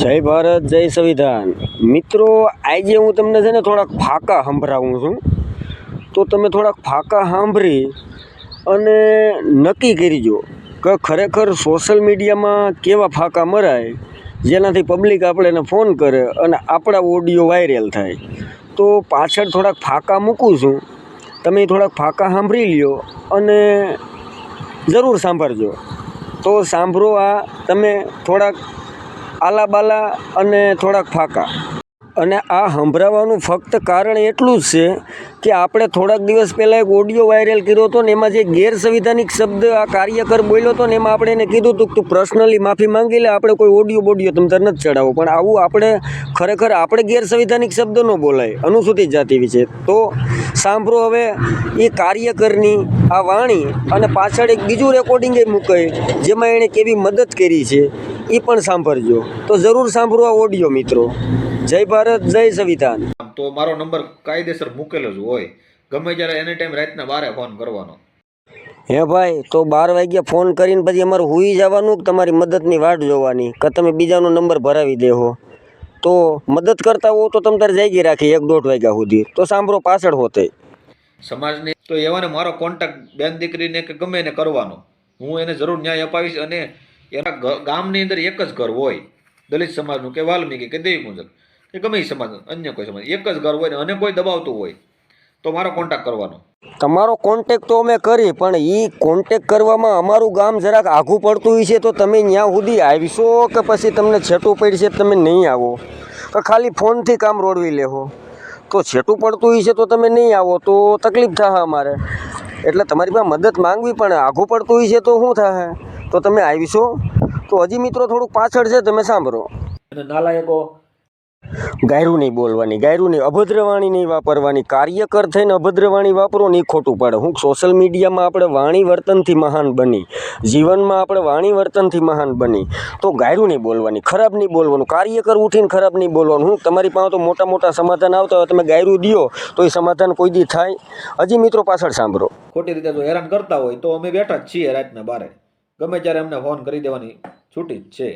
જય ભારત, જય સંવિધાન. મિત્રો, આજે હું તમને છે ને થોડાક ફાકા સંભળાવું છું. તો તમે થોડાક ફાકા સાંભળી અને નક્કી કરીજો કે ખરેખર સોશિયલ મીડિયામાં કેવા ફાકા મરાય, જેનાથી પબ્લિક આપણે એને ફોન કરે અને આપણા ઓડિયો વાયરલ થાય. તો પાછળ થોડાક ફાકા મૂકું છું. તમે થોડાક ફાકા સાંભળી લ્યો અને જરૂર સાંભળજો. તો સાંભળો આ, તમે થોડાક આલાબાલા અને થોડાક ફાકા. અને આ સંભળાવવાનું ફક્ત કારણ એટલું જ છે કે આપણે થોડાક દિવસ પહેલાં એક ઓડિયો વાયરલ કર્યો હતો ને એમાં જે ગેરસંવિધાનિક શબ્દ આ કાર્યકર બોલ્યો હતો ને એમાં આપણે એને કીધું હતું કે તું પર્સનલી માફી માંગી લે, આપણે કોઈ ઓડિયો બોડિયો તમ તાર નથી ચડાવો પણ આવું આપણે ખરેખર આપણે ગેરસંવિધાનિક શબ્દ ન બોલાય, અનુસૂચિત જાતિ વિશે. તો સાંભળો હવે એ કાર્યકરની આ વાણી અને પાછળ એક બીજું રેકોર્ડિંગ એ મૂકાય જેમાં એણે કેવી મદદ કરી છે એ પણ સાંભળજો. તો જરૂર સાંભળો આ ઓડિયો મિત્રો. જય ભારત જય સંવિધાન. તો મારો નંબર કાયદેસર મૂકેલો જ હોય. ગમે ત્યારે એની ટાઈમ રાતના બારે ફોન કરવાનો. હે ભાઈ તો બાર વાગ્યા ફોન કરીને પછી અમારે હુઈ જવાનું કે તમારી મદદની વાટ જોવાની? કે તમે બીજાનો નંબર ભરાવી દેહો? તો મદદ કરતા હો તો તમે તારે જાગી રાખી એક દોઢ વાગ્યા સુધી. તો સાંભળો પાછળ હોતે. સમાજની તો એવાને મારો કોન્ટેક્ટ બેન દીકરીને કે ગમે એને કરવાનો. હું એને જરૂર ન્યાય અપાવીશ અને એના ગામની અંદર એક જ ઘર હોય. દલિત સમાજનું કે વાલ્મીકી કે દેવી મુજબ. કે ગમે સમાજ અન્ય કોઈ સમાજ. એક જ ઘર હોય ને અને કોઈ દબાવતું હોય. તો મારો કોન્ટેક્ટ કરવાનો. તમારો કોન્ટેક તો અમે કરી, પણ એ કોન્ટેક કરવામાં અમારું ગામ જરાક આઘું પડતું હોય છે, તો તમે ત્યાં સુધી આવશો કે પછી તમને છેટું પડશે તમે નહીં આવો? કે ખાલી ફોનથી કામ રોડવી લેહો? તો છેટું પડતું હોય છે, તો તમે નહીં આવો, તો તકલીફ થશે અમારે. એટલે તમારી પાસે મદદ માંગવી, પણ આઘું પડતું હોય છે, તો શું થશે તો તમે આવશો? તો હજી મિત્રો થોડુંક પાછળ છે, તમે સાંભળો. નાલાયકો ગાયરું નહીં બોલવાની, ગાયરું નહીં, અભદ્રવાણી નહીં વાપરવાની, કાર્યકર થઈને અભદ્રવાણી વાપરો નહીં ખોટું પડે. હું સોશિયલ મીડિયામાં આપણે વાણી વર્તનથી મહાન બની, જીવનમાં આપણે વાણી વર્તનથી મહાન બની, તો ગાયરું નહીં બોલવાની, ખરાબ નહીં બોલવાનું, કાર્યકર ઉઠીને ખરાબ નહીં બોલવાનું. હું તમારી પાસે તો મોટા મોટા સમાધાન આવતા હોય, તમે ગાયરું દ્યો, તો એ સમાધાન કોઈ દી થાય. હજી મિત્રો પાછળ સાંભળો. ખોટી રીતે જો હેરાન કરતા હોય તો અમે બેઠા જ છીએ રાતના બારે. ગમે ત્યારે અમને ફોન કરી દેવાની છૂટી જ છે.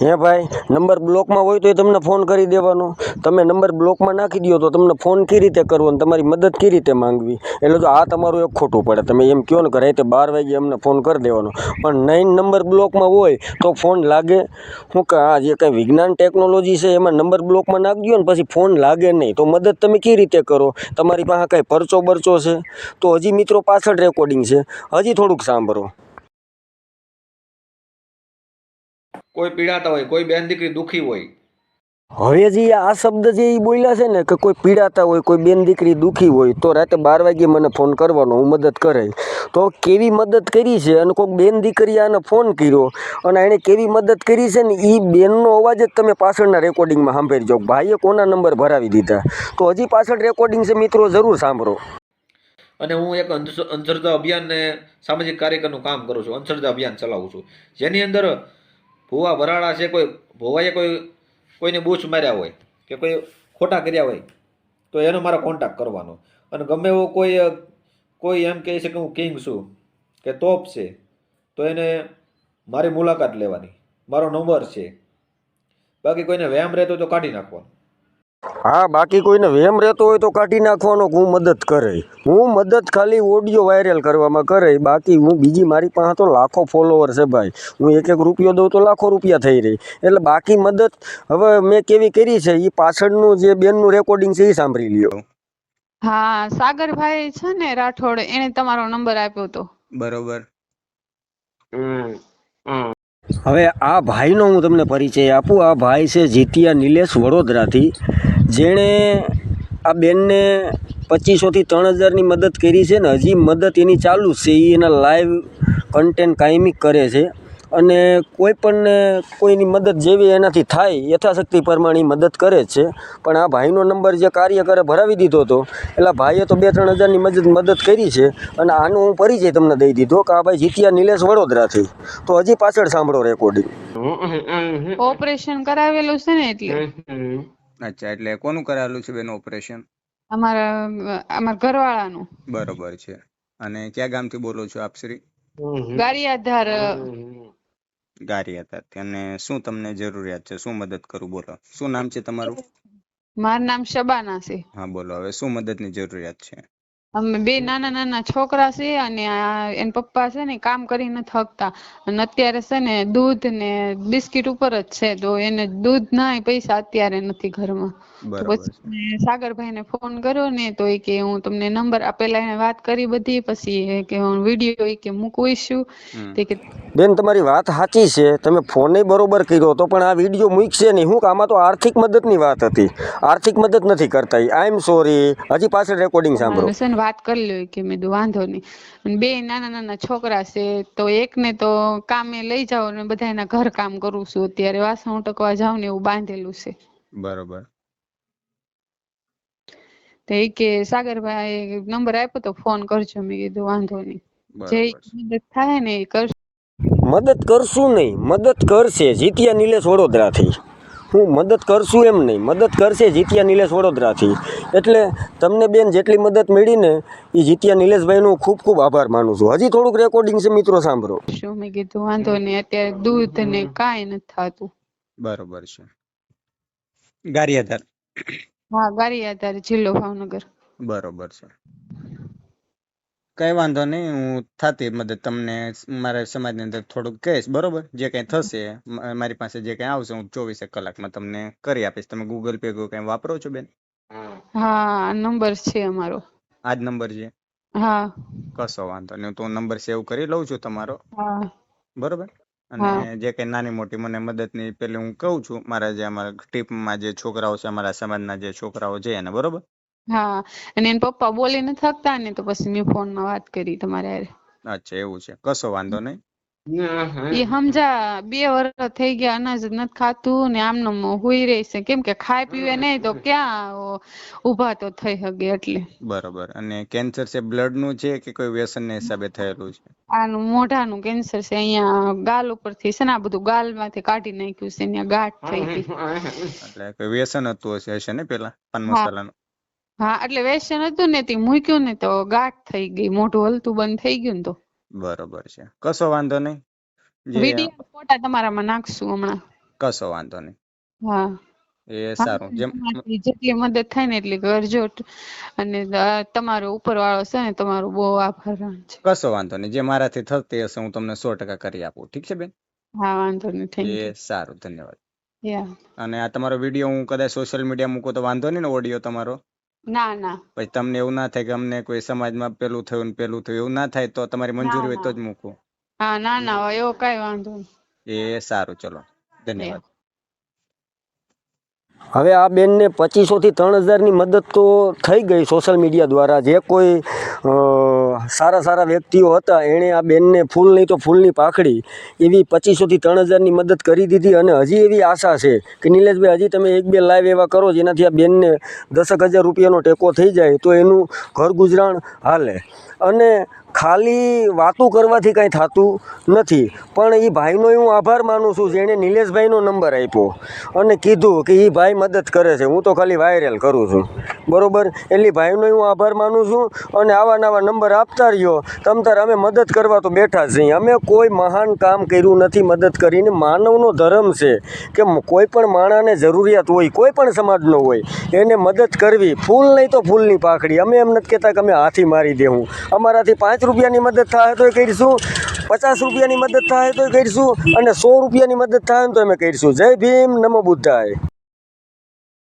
હે ભાઈ, નંબર બ્લોકમાં હોય તો એ તમને ફોન કરી દેવાનો. તમે નંબર બ્લોકમાં નાખી દો તો તમને ફોન કઈ રીતે કરવો અને તમારી મદદ કઈ રીતે માંગવી? એટલે તો આ તમારું એક ખોટું પડે. તમે એમ કહો ને કે તે બાર વાગે અમને ફોન કરી દેવાનો. પણ નહીં નંબર બ્લોકમાં હોય તો ફોન લાગે. શું કે, આ જે કંઈ વિજ્ઞાન ટેકનોલોજી છે એમાં નંબર બ્લોકમાં નાખી દો ને પછી ફોન લાગે નહીં તો મદદ તમે કઈ રીતે કરો? તમારી પાસે કાંઈ પરચો બરચો છે? તો હજી મિત્રો પાછળ રેકોર્ડિંગ છે. હજી થોડુંક સાંભળો. કોઈ પીડાતા હોય કોઈ બેન દીકરી દુખી હોય. હવે જે આ શબ્દ જે એ બોલ્યા છે ને કે કોઈ પીડાતા હોય કોઈ બેન દીકરી દુઃખી હોય તો રાતે બાર વાગે મને ફોન કરવાનો હું મદદ કરે. તો કેવી મદદ કરી છે? અને કોઈક બેન દીકરી આને ફોન કર્યો અને એણે કેવી મદદ કરી છે ને એ બેનનો અવાજ જ તમે પાછળના રેકોર્ડિંગમાં સાંભળી જાઓ. ભાઈએ કોના નંબર ભરાવી દીધા? તો હજી પાછળ રેકોર્ડિંગ છે મિત્રો જરૂર સાંભળો. અને હું એક અંધશ્રદ્ધા અભિયાનને સામાજિક કાર્યકરનું કામ કરું છું અંધશ્રદ્ધા અભિયાન ચલાવું છું. જેની અંદર ભૂવા ભરાડા છે, કોઈ ભોવાએ કોઈ, કોઈને બૂચ માર્યા હોય કે કોઈ ખોટા કર્યા હોય, તો એનો મારો કોન્ટેક્ટ કરવાનો. અને ગમે એવો કોઈ કોઈ એમ કહે છે કે હું કિંગ છું, કે તોપ છે, તો એને મારી મુલાકાત લેવાની. મારો નંબર છે. બાકી કોઈને વ્યાયામ રહેતો તો કાઢી નાખવાનો. હા બાકી કોઈને વેમ રહેતો હોય તો કાઢી નાખવાનો હું મદદ કરે. હું મદદ ખાલી ઓડિયો વાયરલ કરવામાં કરે બાકી હું બીજી મારી પાસે તો લાખો ફોલોવર છે ભાઈ. હું એક એક રૂપિયો દઉં તો લાખો રૂપિયા થઈ રહી. એટલે બાકી મદદ હવે મેં કેવી કરી છે એ પાછળનું જે બેનનું રેકોર્ડિંગ છે એ સાંભળી લ્યો. હા સાગરભાઈ છે ને રાઠોડ એને તમારો નંબર આપ્યો હતો બરોબર. હવે આ ભાઈનો હું તમને પરિચય આપું. આ ભાઈ છે જીતિયા નિલેશ વડોદરાથી. જેણે આ બેનને પચીસોથી ત્રણ હજારની મદદ કરી છે ને હજી મદદ એની ચાલુ છે. એ એના લાઈવ કન્ટેન્ટ કાયમી કરે છે. અને કોઈ પણને કોઈની મદદ જેવી એનાથી થાય યથાશક્તિ પ્રમાણે મદદ કરે જ છે. પણ આ ભાઈનો નંબર જે કાર્ય કરે ભરાવી દીધો હતો એટલે ભાઈએ તો બે ત્રણ હજારની મદદ મદદ કરી છે. અને આનો હું પરિચય તમને દઈ દીધો કે આ ભાઈ જીતિયા નિલેશ વડોદરાથી. તો હજી પાછળ સાંભળો રેકોર્ડિંગ ઓપરેશન કરાવેલું છે ને એટલે. અચ્છા એટલે કોનું કરાવેલું છે બેન ઓપરેશન? અમારા અમારા ઘરવાળાનું. બરોબર છે. અને કયા ગામથી બોલો છો આપ શ્રી? ગારિયાધાર ગારિયાધારથી અને શું તમને જરૂરિયાત છે? શું મદદ કરું? બોલો. શું નામ છે તમારું? મારું નામ શબાના છે. હા બોલો. હવે શું મદદની જરૂરિયાત છે? અમે બે નાના નાના છોકરા છે અને આ એના પપ્પા છે ને કામ કરી નથી થકતા. અને અત્યારે છે ને દૂધ ને બિસ્કિટ ઉપર જ છે તો એને દૂધ ના પૈસા અત્યારે નથી ઘરમાં. છે. પછી સાગરભાઈ ને ફોન કર્યો ને તો એ કે હું તમને નંબર આપેલા એને વાત કરી બધી પછી એ કે હું વીડિયો એ કે મૂકવીશું હમ. તે કે બેન તમારી વાત સાચી છે. તમે ફોન બરોબર કર્યો તો પણ આ વીડિયો મૂકશે નહીં. હું આમાં તો આર્થિક મદદની વાત હતી. આર્થિક મદદ નથી કરતા આઈ એમ સોરી હજી પાછળ રેકોર્ડિંગ સાંભળો. વાત કરી લ્યો કે મેં વાંધો નહીં. બે નાના નાના છોકરા છે તો એકને તો કામે લઈ જાઓ ને બધા એના ઘર કામ કરું છું. અત્યારે વાસણ ઉટકવા જાઉં ને એવું બાંધેલું છે. બરોબર. તો એ કે સાગરભાઈ નંબર આપ્યો તો ફોન કરજો. મેં કીધું વાંધો નહીં. જે મદદ થાય ને એ કરશું. મદદ કરશું નહીં. મદદ કરશે. જીતિયા નિલેશ વડોદરાથી. હું મદદ કરશું એમ નહીં. મદદ કરશે જીતિયા નિલેશ વડોદરાથી. એટલે તમને બેન જેટલી મદદ મળીને એ જીતિયા નિલેશભાઈનો ખૂબ ખૂબ આભાર માનું છું. હજી થોડુંક રેકોર્ડિંગ છે મિત્રો સાંભળો. શું મેં કીધું? વાંધો નહીં. અત્યારે દૂધ ને કાંઈ નથી થતું. બરોબર છે. ગારિયાધાર. હા ગારિયાધાર જિલ્લો ભાવનગર. બરોબર છે. કઈ વાંધો નહીં હું થતી મદદ તમને મારા સમાજની અંદર થોડુંક કહીશ બરોબર? જે કંઈ થશે મારી પાસે જે કંઈ આવશે હું ચોવીસેક કલાકમાં તમને કરી આપીશ. તમે ગૂગલ પે કંઈ વાપરો છો બેન? હા નંબર છે અમારો. આ જ નંબર છે? હા. કશો વાંધો નહીં તો નંબર સેવ કરી લઉં છું તમારો. બરોબર? અને જે કંઈ નાની મોટી મને મદદની પેલી હું કહું છું મારા જે અમારા ટીપમાં જે છોકરાઓ છે અમારા સમાજના જે છોકરાઓ છે એને બરોબર? હા અને એના પપ્પા બોલી નથી શકતા ને તો પછી મેં ફોનમાં વાત કરી તમારે હારે. અચ્છા એવું છે. કશો વાંધો નહીં. એ સમજા બે વર્ષ થઈ ગયા અનાજ નથી ખાતું ને આમનેમ હુઈ રહી છે. કેમ કે ખાય પીવે નહીં તો ક્યાં ઊભા તો થઈ શકે એટલે. બરોબર. અને કેન્સર છે બ્લડનું છે કે કોઈ વ્યસનના હિસાબે થયેલું છે? આનું મોઢાનું કેન્સર છે અહીંયા ગાલ ઉપરથી છે ને આ બધું ગાલમાંથી કાઢી નાખ્યું છે અહીંયા ગાંઠ થઈ ગઈ. એટલે કોઈ વ્યસન હતું હશે હશે ને પેલા? પાન. મસાલાનું? હા એટલે વેસન હતું ને તે મૂક્યું ને તો ગાંઠ થઈ ગઈ મોઢું હલતું બંધ થઈ ગયું ને તો. બરોબર છે. કશો વાંધો નહીં. વીડિયો ફોટા તમારામાં નાખશું હમણાં. કશો વાંધો નહીં. હા. એ સારું. જેમ જેટલી મદદ થાય ને એટલી કરજો અને તમારો તમારો ઉપરવાળો છે ને તમારો બહુ આભાર છે. કશો વાંધો નહીં. જે મારાથી થતી હશે હું તમને સો ટકા કરી આપું. ઠીક છે બેન? હા વાંધો નહીં. થેન્ક એ યુ સારું. ધન્યવાદ. અને આ તમારો વીડિયો હું કદાચ સોશિયલ મીડિયા મૂકો તો વાંધો નહીં ને ઓડિયો તમારો? ના ના. પછી તમને એવું ના થાય કે અમને કોઈ સમાજમાં પેલું થયું ને પેલું થયું. એવું ના થાય તો તમારી મંજૂરી હોય તો જ મૂકું. હા ના ના એવો કઈ વાંધો નહીં. એ સારું ચલો. ધન્યવાદ. હવે આ બેનને પચીસોથી ત્રણ હજારની મદદ તો થઈ ગઈ સોશિયલ મીડિયા દ્વારા. જે કોઈ સારા સારા વ્યક્તિઓ હતા, એણે આ બેનને ફૂલ નહીં તો ફૂલની પાખડી એવી પચીસોથી ત્રણ હજારની મદદ કરી દીધી અને હજી એવી આશા છે કે નિલેશભાઈ, હજી તમે એક બે લાઈવ એવા કરો જેનાથી આ બેનને દસક હજાર રૂપિયાનો ટેકો થઈ જાય તો એનું ઘર ગુજરાન હાલે. અને ખાલી વાતું કરવાથી કાંઈ થતું નથી. પણ એ ભાઈનો હું આભાર માનું છું, જેણે નિલેશભાઈનો નંબર આપ્યો અને કીધું કે એ ભાઈ મદદ કરે છે. હું તો ખાલી વાયરલ કરું છું. બરાબર? એટલે ભાઈનો હું આભાર માનું છું અને આવા નવા નંબર આપતા રહ્યો. તમ તાર અમે મદદ કરવા તો બેઠા જ છીએ અમે કોઈ મહાન કામ કર્યું નથી મદદ કરીને. માનવનો ધર્મ છે કે કોઈ પણ માણસને જરૂરિયાત હોય, કોઈ પણ સમાજનો હોય, એને મદદ કરવી. ફૂલ નહીં તો ફૂલની પાખડી. અમે એમ નથી કહેતા કે અમે હાથી મારી દેવું. અમારાથી પાંચ રૂપિયાની મદદ થાય તો કરીશું, પચાસ રૂપિયાની મદદ થાય તો કરીશું, અને સો રૂપિયાની મદદ થાય તો અમે કરીશું. જય ભીમ, નમો બુદ્ધાય.